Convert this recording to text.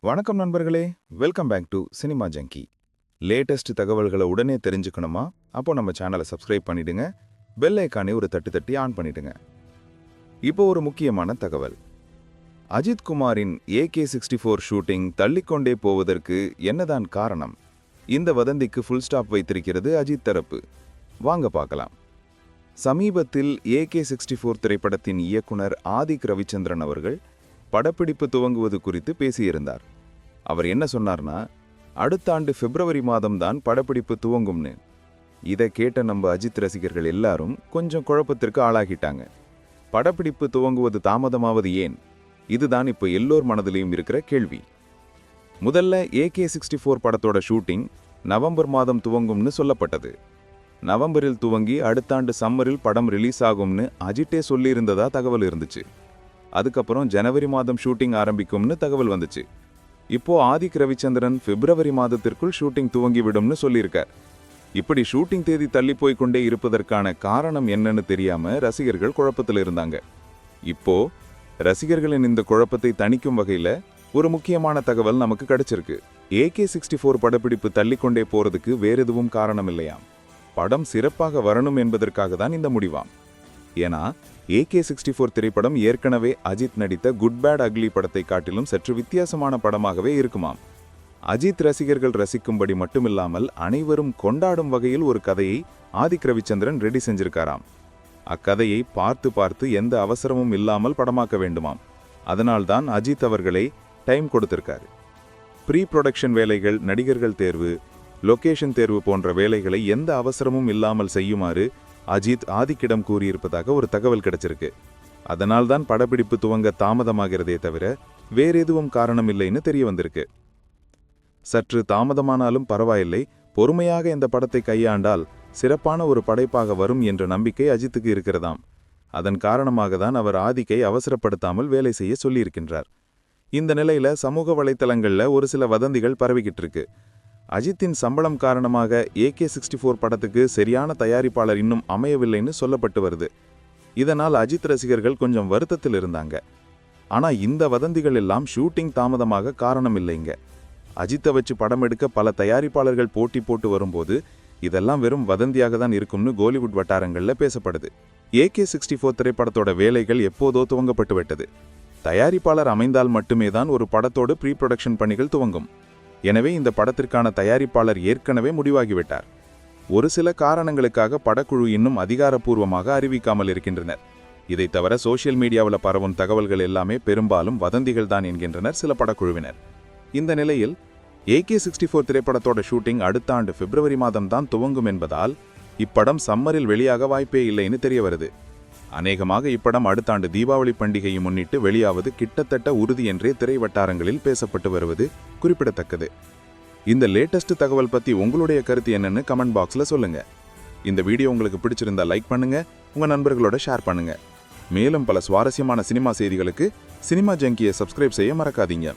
வணக்கம் நண்பர்களே. Welcome back to cinema junkie latest தகவல்களை உடனே தெரிஞ்சுக்கணுமா? அப்போ நம்ம சேனலை சப்ஸ்கிரைப் பண்ணிடுங்க. பெல் ஐக்கானே ஒரு தட்டு தட்டி ஆன் பண்ணிடுங்க. இப்போ ஒரு முக்கியமான தகவல். அஜித் குமாரின் ஏகே சிக்ஸ்டி ஃபோர் ஷூட்டிங் தள்ளிக்கொண்டே போவதற்கு என்னதான் காரணம்? இந்த வதந்திக்கு ஃபுல் ஸ்டாப் வைத்திருக்கிறது அஜித் தரப்பு. வாங்க பார்க்கலாம். சமீபத்தில் ஏகே சிக்ஸ்டி ஃபோர் திரைப்படத்தின் இயக்குனர் ஆதிக் ரவிச்சந்திரன் அவர்கள் படப்பிடிப்பு துவங்குவது குறித்து பேசியிருந்தார். அவர் என்ன சொன்னார்னா அடுத்த ஆண்டு பிப்ரவரி மாதம்தான் படப்பிடிப்பு துவங்கும்னு. இதை கேட்ட நம்ம அஜித் ரசிகர்கள் எல்லாரும் கொஞ்சம் குழப்பத்திற்கு ஆளாகிட்டாங்க. படப்பிடிப்பு துவங்குவது தாமதமாவது ஏன்? இதுதான் இப்போ எல்லோர் மனதிலையும் இருக்கிற கேள்வி. முதல்ல ஏகே சிக்ஸ்டி ஃபோர் படத்தோட ஷூட்டிங் நவம்பர் மாதம் துவங்கும்னு சொல்லப்பட்டது. நவம்பரில் துவங்கி அடுத்த ஆண்டு சம்மரில் படம் ரிலீஸ் ஆகும்னு அஜிட்டே சொல்லியிருந்ததா தகவல் இருந்துச்சு. அதுக்கப்புறம் ஜனவரி மாதம் ஷூட்டிங் ஆரம்பிக்கும்னு தகவல் வந்துச்சு. இப்போ ஆதிக் ரவிச்சந்திரன் பிப்ரவரி மாதத்திற்குள் ஷூட்டிங் துவங்கிவிடும்னு சொல்லியிருக்கார். இப்படி ஷூட்டிங் தேதி தள்ளி போய் கொண்டே இருப்பதற்கான காரணம் என்னன்னு தெரியாம ரசிகர்கள் குழப்பத்தில் இருந்தாங்க. இப்போ ரசிகர்களின் இந்த குழப்பத்தை தணிக்கும் வகையில ஒரு முக்கியமான தகவல் நமக்கு கிடைச்சிருக்கு. ஏகே சிக்ஸ்டி ஃபோர் படப்பிடிப்பு தள்ளிக்கொண்டே போறதுக்கு வேற எதுவும் காரணம் இல்லையாம் படம் சிறப்பாக வரணும் என்பதற்காக தான் இந்த முடிவாம். ஏன்னா ஏகே சிக்ஸ்டி ஃபோர் திரைப்படம் ஏற்கனவே அஜித் நடித்த குட் பேட் அக்லி படத்தை காட்டிலும் சற்று வித்தியாசமான படமாகவே இருக்குமாம். அஜித் ரசிகர்கள் ரசிக்கும்படி மட்டுமில்லாமல் அனைவரும் கொண்டாடும் வகையில் ஒரு கதையை ஆதிக் ரவிச்சந்திரன் ரெடி செஞ்சிருக்காராம். அக்கதையை பார்த்து பார்த்து எந்த அவசரமும் இல்லாமல் படமாக்க வேண்டுமாம். அதனால்தான் அஜித் அவர்களை டைம் கொடுத்திருக்காரு. ப்ரீ ப்ரொடக்ஷன் வேலைகள் நடிகர்கள் தேர்வு லொகேஷன் தேர்வு போன்ற வேலைகளை எந்த அவசரமும் இல்லாமல் செய்யுமாறு அஜித் ஆதிக்கிடம் கூறியிருப்பதாக ஒரு தகவல் கிடைச்சிருக்கு. அதனால்தான் படப்பிடிப்பு துவங்க தாமதமாகிறதே தவிர வேற எதுவும் காரணம் இல்லைன்னு தெரிய வந்திருக்கு. சற்று தாமதமானாலும் பரவாயில்லை. பொறுமையாக இந்த படத்தை கையாண்டால் சிறப்பான ஒரு படைப்பாக வரும் என்ற நம்பிக்கை அஜித்துக்கு இருக்கிறதாம். அதன் காரணமாக தான் அவர் ஆதிக்கை அவசரப்படுத்தாமல் வேலை செய்ய சொல்லியிருக்கின்றார். இந்த நிலையில சமூக வலைத்தளங்களில் ஒரு சில வதந்திகள் பரவிக்கிட்டு இருக்கு அஜித்தின் சம்பளம் காரணமாக ஏகே சிக்ஸ்டி ஃபோர் படத்துக்கு சரியான தயாரிப்பாளர் இன்னும் அமையவில்லைன்னு சொல்லப்பட்டு வருது. இதனால் அஜித் ரசிகர்கள் கொஞ்சம் வருத்தத்தில் இருந்தாங்க. ஆனால் இந்த வதந்திகள் எல்லாம் ஷூட்டிங் தாமதமாக காரணம் இல்லைங்க. அஜித்தை வச்சு படம் எடுக்க பல தயாரிப்பாளர்கள் போட்டி போட்டு வரும்போது இதெல்லாம் வெறும் வதந்தியாக தான் இருக்கும்னு கோலிவுட் வட்டாரங்களில் பேசப்படுது. ஏகே சிக்ஸ்டி ஃபோர் திரைப்படத்தோட வேலைகள் எப்போதோ துவங்கப்பட்டு விட்டது. தயாரிப்பாளர் அமைந்தால் மட்டுமே தான் ஒரு படத்தோடு ப்ரீ ப்ரொடக்ஷன் பணிகள் துவங்கும். எனவே இந்த படத்திற்கான தயாரிப்பாளர் ஏற்கனவே முடிவாகிவிட்டார். ஒரு சில காரணங்களுக்காக படக்குழு இன்னும் அதிகாரப்பூர்வமாக அறிவிக்காமல் இருக்கின்றனர். இதைத் தவிர சோஷியல் மீடியாவில் பரவும் தகவல்கள் எல்லாமே பெரும்பாலும் வதந்திகள் தான் என்கின்றனர் சில படக்குழுவினர். இந்த நிலையில் ஏகே சிக்ஸ்டி ஃபோர் திரைப்படத்தோட ஷூட்டிங் அடுத்த ஆண்டு பிப்ரவரி மாதம் தான் துவங்கும் என்பதால் இப்படம் சம்மரில் வெளியாக வாய்ப்பே இல்லைன்னு தெரிய வருது அநேகமாக இப்படம் அடுத்த ஆண்டு தீபாவளி பண்டிகையை முன்னிட்டு வெளியாவது கிட்டத்தட்ட உறுதி என்றே திரை வட்டாரங்களில் பேசப்பட்டு வருவது குறிப்பிடத்தக்கது. இந்த லேட்டஸ்ட் தகவல் பத்தி உங்களுடைய கருத்து என்னன்னு கமெண்ட் பாக்ஸில் சொல்லுங்க. இந்த வீடியோ உங்களுக்கு பிடிச்சிருந்தா லைக் பண்ணுங்க உங்க நண்பர்களோட ஷேர் பண்ணுங்க. மேலும் பல சுவாரஸ்யமான சினிமா செய்திகளுக்கு சினிமா ஜங்கியை சப்ஸ்கிரைப் செய்ய மறக்காதீங்க.